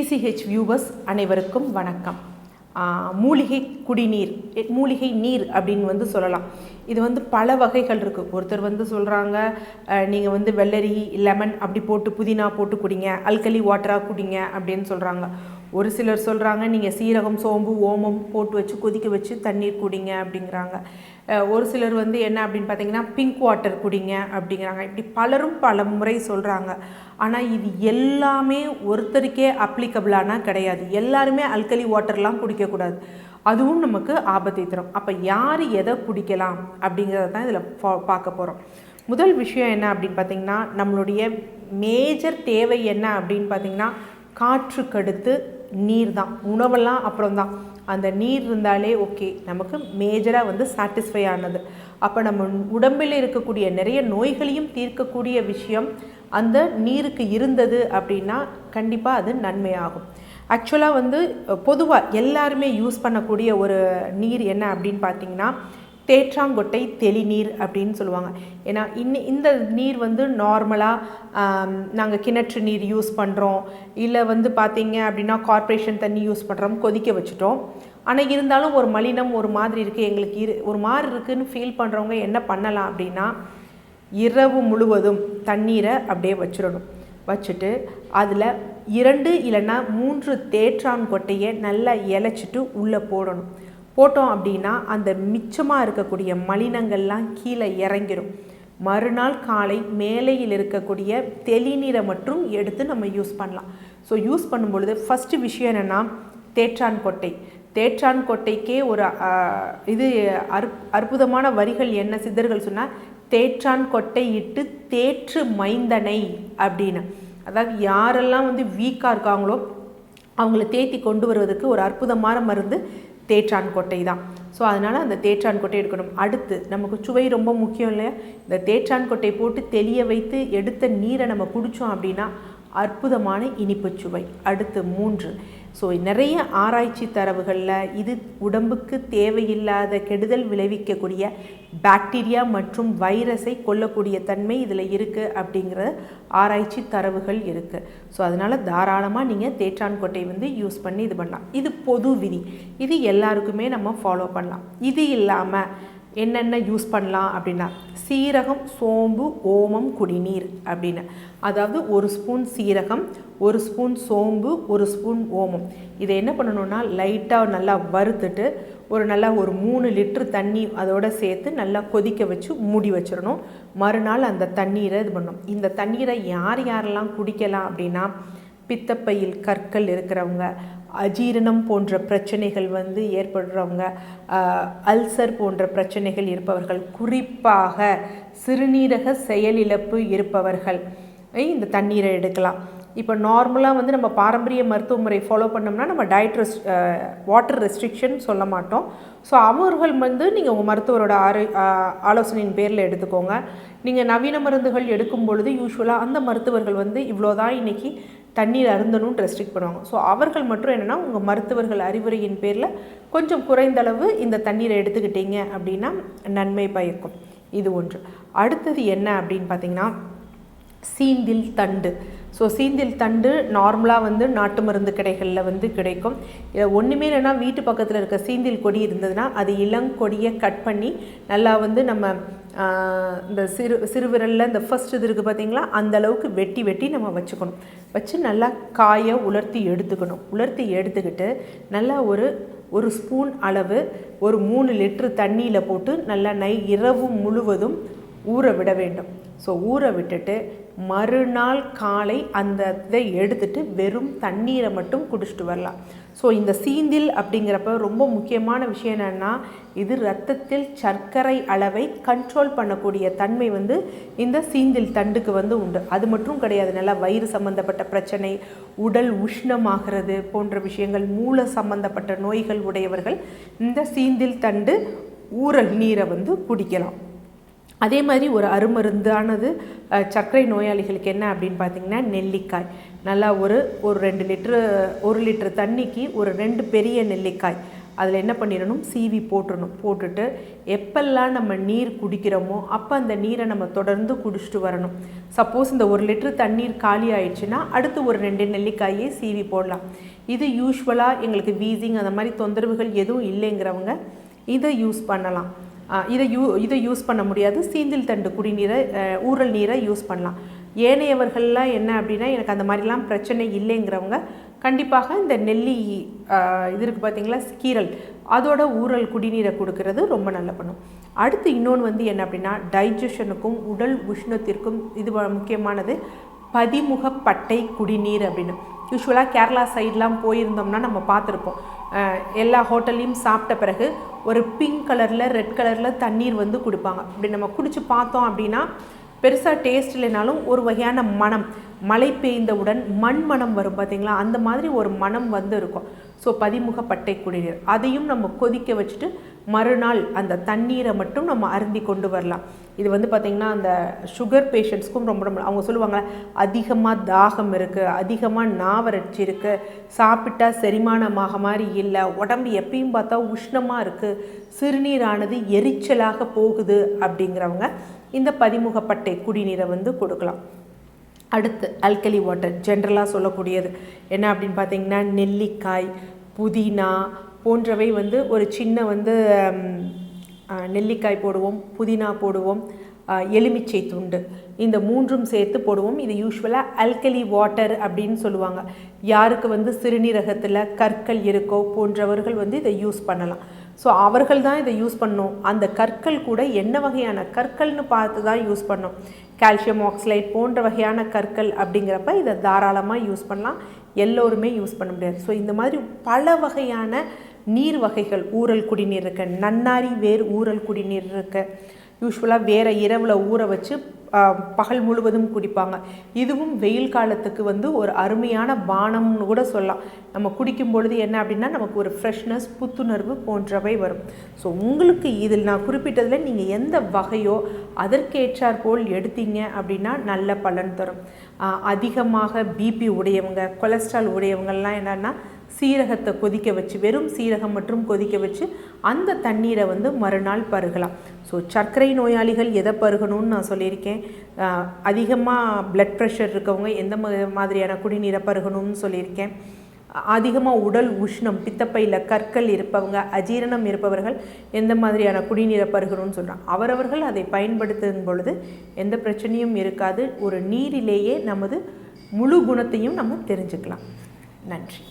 DCH viewers அனைவருக்கும் வணக்கம். மூலிகை குடிநீர் மூலிகை நீர் அப்படின்னு வந்து சொல்லலாம். இது வந்து பல வகைகள் இருக்குது ஒருத்தர் வந்து சொல்கிறாங்க நீங்கள் வந்து வெள்ளரி லெமன் அப்படி போட்டு புதினா போட்டு குடிங்க அல்கலி வாட்டராக குடிங்க அப்படின்னு சொல்கிறாங்க ஒரு சிலர் சொல்கிறாங்க நீங்கள் சீரகம் சோம்பு ஓமம் போட்டு வச்சு கொதிக்க வச்சு தண்ணீர் குடிங்க அப்படிங்கிறாங்க. ஒரு சிலர் வந்து என்ன அப்படின்னு பார்த்தீங்கன்னா பிங்க் வாட்டர் குடிங்க அப்படிங்கிறாங்க. இப்படி பலரும் பல முறை சொல்கிறாங்க ஆனால் இது எல்லாமே ஒருத்தருக்கே அப்ளிகபிளானா கிடையாது. எல்லாருமே அல்கலி வாட்டர்லாம் குடிக்கக்கூடாது. அதுவும் நமக்கு ஆபத்தை தரும். அப்போ யார் எதை குடிக்கலாம் அப்படிங்கிறத தான் இதில் பார்க்க போகிறோம் முதல் விஷயம் என்ன அப்படின்னு பார்த்தீங்கன்னா நம்மளுடைய மேஜர் தேவை என்ன அப்படின்னு பார்த்தீங்கன்னா காற்றுக்கடுத்து நீர் தான் உணவெல்லாம் அப்புறம் தான் அந்த நீர் இருந்தாலே ஓகே நமக்கு மேஜராக வந்து சாட்டிஸ்ஃபை ஆனது. அப்போ நம்ம உடம்பில் இருக்கக்கூடிய நிறைய நோய்களையும் தீர்க்கக்கூடிய விஷயம் அந்த நீருக்கு இருந்தது அப்படின்னா கண்டிப்பாக அது நன்மையாகும். ஆக்சுவலாக வந்து பொதுவாக எல்லாருமே யூஸ் பண்ணக்கூடிய ஒரு நீர் என்ன அப்படின்னு பார்த்தீங்கன்னா தேற்றாங்கொட்டை தெளிநீர் அப்படின்னு சொல்லுவாங்க. ஏன்னா இன்னி இந்த நீர் வந்து நார்மலாக நாங்கள் கிணற்று நீர் யூஸ் பண்ணுறோம் இல்லை வந்து பார்த்தீங்க அப்படின்னா கார்ப்பரேஷன் தண்ணி யூஸ் பண்ணுறோம் கொதிக்க வச்சுட்டோம். ஆனால் இருந்தாலும் ஒரு மலினம் ஒரு மாதிரி இருக்குது எங்களுக்கு இரு ஒரு மாதிரி இருக்குதுன்னு ஃபீல் பண்ணுறவங்க என்ன பண்ணலாம் அப்படின்னா இரவு முழுவதும் தண்ணீரை அப்படியே வச்சிடணும். வச்சுட்டு அதில் இரண்டு இல்லைன்னா மூன்று தேற்றான் கொட்டையை நல்லா இலைச்சிட்டு உள்ளே போடணும். போட்டோம் அப்படின்னா அந்த மிச்சமாக இருக்கக்கூடிய மலினங்கள்லாம் கீழே இறங்கிடும் மறுநாள் காலை மேலையில் இருக்கக்கூடிய தெளிநீரை மட்டும் எடுத்து நம்ம யூஸ் பண்ணலாம். ஸோ யூஸ் பண்ணும்பொழுது ஃபஸ்ட்டு விஷயம் என்னென்னா தேற்றான் கொட்டை. தேற்றான் கொட்டைக்கே ஒரு இது அற் அற்புதமான வரிகள் என்ன சித்தர்கள் சொன்னால் தேற்றான் கொட்டை இட்டு தேற்று மைந்தனை அப்படின்னு. அதாவது யாரெல்லாம் வந்து வீக்காக இருக்காங்களோ அவங்கள தேத்தி கொண்டு வருவதற்கு ஒரு அற்புதமான மருந்து தேற்றான் கொட்டை தான். ஸோ அதனால் அந்த தேற்றான் கொட்டை எடுக்கணும். அடுத்து நமக்கு சுவை ரொம்ப முக்கியம் இல்லையா? இந்த தேற்றான் கொட்டை போட்டு தெளிய வைத்து எடுத்த நீரை நம்ம குடித்தோம் அப்படின்னா அற்புதமான இனிப்புச் சுவை. அடுத்து மூன்று ஸோ நிறைய ஆராய்ச்சி தரவுகளில் இது உடம்புக்கு தேவையில்லாத கெடுதல் விளைவிக்கக்கூடிய பாக்டீரியா மற்றும் வைரஸை கொல்லக்கூடிய தன்மை இதில் இருக்குது அப்படிங்கிற ஆராய்ச்சி தரவுகள் இருக்குது ஸோ அதனால் தாராளமாக நீங்கள் தேற்றான்கொட்டை வந்து யூஸ் பண்ணி இது பண்ணலாம். இது பொது விதி. இது எல்லாருக்குமே நம்ம ஃபாலோ பண்ணலாம். இது இல்லாமல் என்னென்ன யூஸ் பண்ணலாம் அப்படின்னா சீரகம் சோம்பு ஓமம் குடிநீர் அப்படின்னு. அதாவது ஒரு ஸ்பூன் சீரகம் ஒரு ஸ்பூன் சோம்பு ஒரு ஸ்பூன் ஓமம். இதை என்ன பண்ணணுன்னா லைட்டாக நல்லா வறுத்துட்டு ஒரு நல்லா ஒரு மூணு லிட்ரு தண்ணி அதோட சேர்த்து நல்லா கொதிக்க வச்சு மூடி வச்சிடணும். மறுநாள் அந்த தண்ணீரை இது பண்ணணும் இந்த தண்ணீரை யார் யாரெல்லாம் குடிக்கலாம் அப்படின்னா பித்தப்பையில் கற்கள் இருக்கிறவங்க அஜீரணம் போன்ற பிரச்சனைகள் வந்து ஏற்படுறவங்க அல்சர் போன்ற பிரச்சனைகள் இருப்பவர்கள் குறிப்பாக சிறுநீரக செயலிழப்பு இருப்பவர்கள். இந்த தண்ணீரை எடுக்கலாம். இப்போ நார்மலாக வந்து நம்ம பாரம்பரிய மருத்துவ முறை ஃபாலோ பண்ணோம்னா நம்ம டயட் ரெஸ் வாட்டர் ரெஸ்ட்ரிக்ஷன் சொல்ல மாட்டோம். ஸோ அவர்கள் வந்து நீங்கள் உங்கள் மருத்துவரோட ஆரோ ஆலோசனையின் பேரில் எடுத்துக்கோங்க. நீங்கள் நவீன மருந்துகள் எடுக்கும் பொழுது யூஸ்வலாக அந்த மருத்துவர்கள் வந்து இவ்வளோதான் இன்னைக்கு தண்ணீர் அருந்தணும்னு ரெஸ்ட்ரிக்ட் பண்ணுவாங்க. ஸோ அவர்கள் மட்டும் என்னென்னா உங்கள் மருத்துவர்கள் அறிவுரையின் பேரில் கொஞ்சம் குறைந்தளவு இந்த தண்ணீரை எடுத்துக்கிட்டீங்க அப்படின்னா நன்மை பயக்கும். இது ஒன்று. அடுத்தது என்ன அப்படின்னு பார்த்தீங்கன்னா சீந்தில் தண்டு. ஸோ சீந்தில் தண்டு நார்மலாக வந்து நாட்டு மருந்து கடைகளில் வந்து கிடைக்கும். ஒன்றுமே இல்லைன்னா வீட்டு பக்கத்தில் இருக்க சீந்தில் கொடி இருந்ததுன்னா அது இளங்கொடியை கட் பண்ணி நல்லா வந்து நம்ம இந்த சிறு சிறுவிரலில் இந்த ஃபஸ்ட் இது இருக்குது பார்த்தீங்களா அந்த அளவுக்கு வெட்டி வெட்டி நம்ம வச்சுக்கணும். வச்சு நல்லா காயை உலர்த்தி எடுத்துக்கணும். உலர்த்தி எடுத்துக்கிட்டு நல்லா ஒரு ஒரு ஸ்பூன் அளவு ஒரு மூணு லிட்டர் தண்ணியில் போட்டு நல்லா நை இரவு முழுவதும் ஊற விட வேண்டும். ஸோ ஊற விட்டுட்டு மறுநாள் காலை அந்த இதை எடுத்துட்டு வெறும் தண்ணீரை மட்டும் குடிச்சிட்டு வரலாம். ஸோ இந்த சீந்தில் அப்படிங்கிறப்ப ரொம்ப முக்கியமான விஷயம் என்னென்னா இது ரத்தத்தில் சர்க்கரை அளவை கண்ட்ரோல் பண்ணக்கூடிய தன்மை வந்து இந்த சீந்தில் தண்டுக்கு வந்து உண்டு. அது மட்டும் கிடையாது நல்லா வயிறு சம்பந்தப்பட்ட பிரச்சனை உடல் உஷ்ணமாகிறது போன்ற விஷயங்கள் மூல சம்பந்தப்பட்ட நோய்கள் உடையவர்கள் இந்த சீந்தில் தண்டு ஊறல் நீரை வந்து குடிக்கலாம். அதே மாதிரி ஒரு அருமருந்தானது சர்க்கரை நோயாளிகளுக்கு என்ன அப்படின்னு பார்த்தீங்கன்னா நெல்லிக்காய். நல்லா ஒரு ஒரு ரெண்டு லிட்ரு ஒரு லிட்டர் தண்ணிக்கு ஒரு ரெண்டு பெரிய நெல்லிக்காய். அதில் என்ன பண்ணிடணும்? சீவி போட்டுடணும். போட்டுட்டு எப்பெல்லாம் நம்ம நீர் குடிக்கிறோமோ அப்போ அந்த நீரை நம்ம தொடர்ந்து குடிச்சிட்டு வரணும். சப்போஸ் இந்த ஒரு லிட்டரு தண்ணீர் காலி ஆயிடுச்சுன்னா அடுத்து ஒரு ரெண்டு நெல்லிக்காயே சீவி போடலாம். இது யூஸ்வலாக எங்களுக்கு வீசிங் அந்த மாதிரி தொந்தரவுகள் எதுவும் இல்லைங்கிறவங்க இதை யூஸ் பண்ணலாம். இதை யூ இதை யூஸ் பண்ண முடியாது. சீந்தில் தண்டு குடிநீரை ஊரல் ஊறல் நீரை யூஸ் பண்ணலாம். ஏனையவர்கள்லாம் என்ன அப்படின்னா எனக்கு அந்த மாதிரிலாம் பிரச்சனை இல்லைங்கிறவங்க கண்டிப்பாக இந்த நெல்லி இது இருக்குது பார்த்தீங்களா கீரல் அதோட ஊறல் குடிநீரை கொடுக்கறது ரொம்ப நல்ல பண்ணும். அடுத்து இன்னொன்று வந்து என்ன அப்படின்னா டைஜஷனுக்கும் உடல் உஷ்ணத்திற்கும் இது முக்கியமானது பதிமுகப்பட்டை குடிநீர் அப்படின்னு. யூஸ்வலாக கேரளா சைட்லாம் போயிருந்தோம்னா நம்ம பார்த்துருப்போம். எல்லா ஹோட்டல்லையும் சாப்பிட்ட பிறகு ஒரு பிங்க் கலரில் ரெட் கலரில் தண்ணீர் வந்து கொடுப்பாங்க. அப்படி நம்ம குடிச்சு பார்த்தோம் அப்படின்னா பெருசாக டேஸ்ட் இல்லைனாலும் ஒரு வகையான மனம் மழை பெய்ந்தவுடன் மண் மனம் வரும் பார்த்தீங்களா அந்த மாதிரி ஒரு மனம் வந்து இருக்கும். ஸோ பதிமுக பட்டை குடிநீர். அதையும் நம்ம கொதிக்க வச்சுட்டு மறுநாள் அந்த தண்ணீரை மட்டும் நம்ம அருந்தி கொண்டு வரலாம். இது வந்து பார்த்திங்கன்னா அந்த சுகர் பேஷண்ட்ஸ்க்கும் ரொம்ப ரொம்ப அவங்க சொல்லுவாங்க அதிகமாக தாகம் இருக்குது அதிகமாக நாவரட்சி இருக்குது சாப்பிட்டா செரிமானமாக மாதிரி இல்லை உடம்பு எப்பயும் பார்த்தா உஷ்ணமாக இருக்குது சிறுநீரானது எரிச்சலாக போகுது அப்படிங்கிறவங்க இந்த பதிமுகப்பட்டை குடிநீரை வந்து கொடுக்கலாம். அடுத்து அல்கலி வாட்டர் ஜென்ரலாக சொல்லக்கூடியது. என்ன அப்படின்னு பார்த்தீங்கன்னா நெல்லிக்காய் புதினா போன்றவை வந்து ஒரு சின்ன வந்து நெல்லிக்காய் போடுவோம் புதினா போடுவோம் எலுமிச்சை துண்டு. இந்த மூன்றும் சேர்த்து போடுவோம். இது யூஸ்வலாக அல்கலி வாட்டர் அப்படின்னு சொல்லுவாங்க. யாருக்கு வந்து சிறுநீரகத்தில் கற்கள் இருக்கோ போன்றவர்கள் வந்து இதை யூஸ் பண்ணலாம். ஸோ அவர்கள் தான் இதை யூஸ் பண்ணோம் அந்த கற்கள் கூட என்ன வகையான கற்கள்னு பார்த்து தான் யூஸ் பண்ணோம் கால்சியம் ஆக்சலைட் போன்ற வகையான கற்கள் அப்படிங்கிறப்ப இதை தாராளமாக யூஸ் பண்ணலாம். எல்லோருமே யூஸ் பண்ண முடியாது. ஸோ இந்த மாதிரி பல வகையான நீர் வகைகள் ஊறல் குடிநீர் இருக்கு. நன்னாரி வேர் ஊறல் குடிநீர் இருக்கு. யூஸ்வலாக வேறு இரவில் ஊற வச்சு பகல் முழுவதும் குடிப்பாங்க. இதுவும் வெயில் காலத்துக்கு வந்து ஒரு அருமையான பானம்னு கூட சொல்லலாம். நம்ம குடிக்கும் பொழுது என்ன அப்படின்னா நமக்கு ஒரு ஃப்ரெஷ்னஸ் புத்துணர்வு போன்றவை வரும். ஸோ உங்களுக்கு இதில் நான் குறிப்பிட்டதில் நீங்கள் எந்த வகையோ அதற்கேற்றார் போல் எடுத்தீங்க அப்படின்னா நல்ல பலன் தரும். அதிகமாக பிபி உடையவங்க கொலஸ்ட்ரால் உடையவங்கள்லாம் என்னென்னா சீரகத்தை கொதிக்க வச்சு வெறும் சீரகம் மற்றும் கொதிக்க வச்சு அந்த தண்ணீரை வந்து மறுநாள் பருகலாம். ஸோ சர்க்கரை நோயாளிகள் எதை பருகணும்னு நான் சொல்லியிருக்கேன். அதிகமாக பிளட் ப்ரெஷர் இருக்கவங்க எந்த மாதிரியான குடிநீரை பருகணும்னு சொல்லியிருக்கேன். அதிகமாக உடல் உஷ்ணம் பித்தப்பையில் கற்கள் இருப்பவங்க அஜீரணம் இருப்பவர்கள் எந்த மாதிரியான குடிநீரை பருகணும்னு சொல்கிறாங்க அவரவர்கள் அதை பயன்படுத்தும் பொழுது எந்த பிரச்சனையும் இருக்காது. ஒரு நீரிலேயே நமது முழு குணத்தையும் நம்ம தெரிஞ்சுக்கலாம். நன்றி.